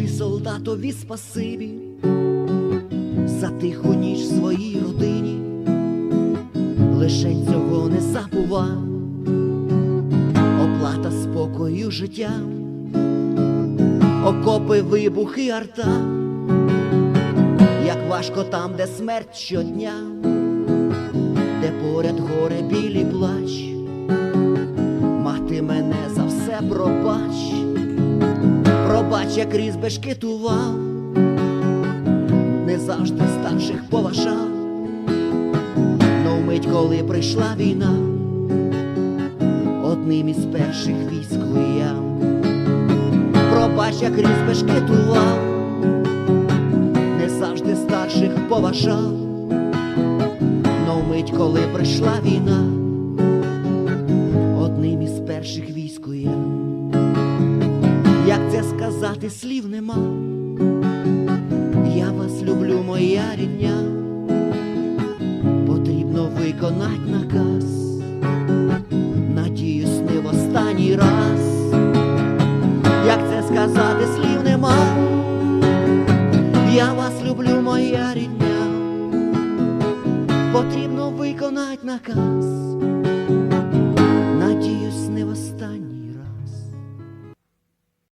Скажи солдатові спасибі за тиху ніч своїй родині, лише цього не забува, оплата спокою життя, окопи, вибухи, арта, як важко там, де смерть щодня, де поряд горе білі плач, мати мене за все пробач пробач, як різ бешкетував, не завжди старших поважав, но вмить, коли прийшла війна, одним із перших військ вояв. Пробач, як різ бешкетував, не завжди старших поважав, но вмить, коли прийшла війна, сказати, слів нема. Я вас люблю, моя рідня, потрібно виконать наказ, надіюсь, не в останній раз, як це сказати, слів нема. Я вас люблю, моя рідня, потрібно виконать наказ,